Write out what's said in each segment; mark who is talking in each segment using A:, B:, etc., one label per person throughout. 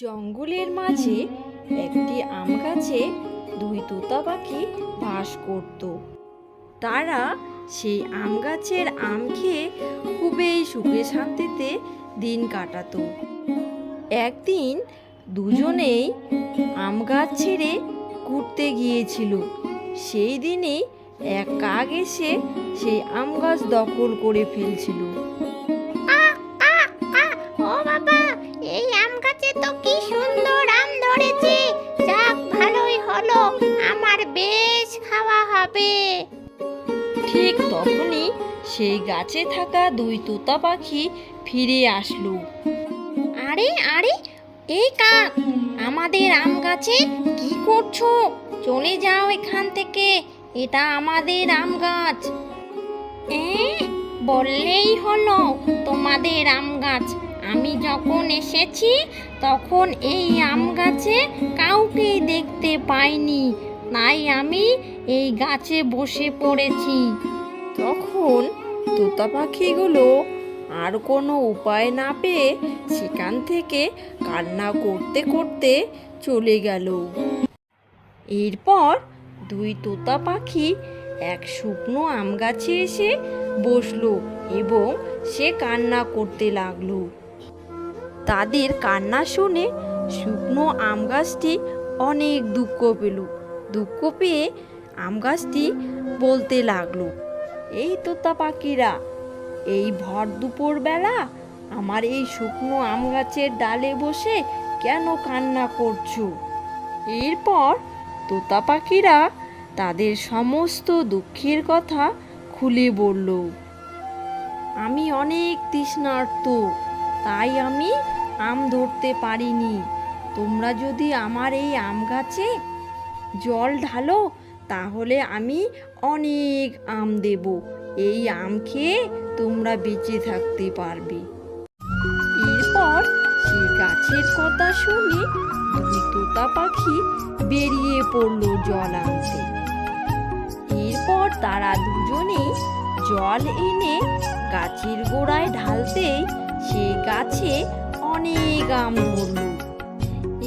A: জঙ্গলের মাঝে একটি আম গাছে দুই তোতা পাখি বাস করত। তারা সেই আম গাছের আম খেয়ে খুবই সুখে শান্তিতে দিন কাটাতো। একদিন দুজনেই আম গাছ ছেড়ে ঘুরতে গিয়েছিল। সেই দিনেই এক কাক এসে সেই আম গাছ দখল করে ফেলছিল।
B: গাছে তো কি সুন্দর আম ধরেছে। যাক ভালোই হলো। আমার বেশ খাওয়া হবে।
A: ঠিক তখনই সেই গাছে থাকা দুই তোতা পাখি ফিরে আসলো।
B: আরে আরে এই কাক আমাদের আম গাছে কি করছ? চলে যাও এখান থেকে। এটা আমাদের আম গাছ। এ বললেই হলো তোমাদের আম গাছ। আমি যখন এসেছি, তখন এই আম গাছে কাউকেই দেখতে পাইনি। তাই আমি এই গাছে বসে পড়েছি।
A: তখন তোতা পাখিগুলো আর কোনো উপায় না পেয়ে সেখান থেকে কান্না করতে করতে চলে গেল। এরপর দুই তোতা পাখি এক শুকনো আম গাছে এসে বসল এবং সে কান্না করতে লাগল। তাদের কান্না শুনে শুকনো আম গাছটি অনেক দুঃখ পেল। দুঃখ পেয়ে আম গাছটি বলতে লাগল, এই তোতা পাখিরা, এই ভর দুপুর বেলা আমার এই শুকনো আম গাছের ডালে বসে কেন কান্না করছ? এরপর তোতা পাখিরা তাদের সমস্ত দুঃখের কথা খুলে বলল, আমি অনেক তৃষ্ণার্ত তাই আমি আম ধরতে পারিনি। তোমরা যদি আমার এই আম গাছে জল ঢালো, তাহলে আমি অনেক আম দেব। এই আম খেয়ে তোমরা বেঁচে থাকতে পারবে। এরপর সেই গাছের কথা শুনে দুই তোতা পাখি বেরিয়ে পড়ল জল আনতে। এরপর তারা দুজনেই জল এনে গাছের গোড়ায় ঢালতেই গাছে অনেক আম ধরল।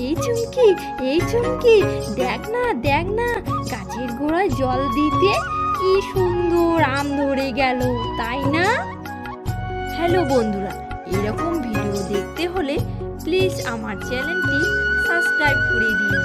A: এই চুমকি এই চুমকি, দেখ না দেখ না, গাছের গোড়ায় জল দিতে কি সুন্দর আম ধরে গেল, তাই না? হ্যালো বন্ধুরা, এরকম ভিডিও দেখতে হলে প্লিজ আমার চ্যানেলটি সাবস্ক্রাইব করে দিন।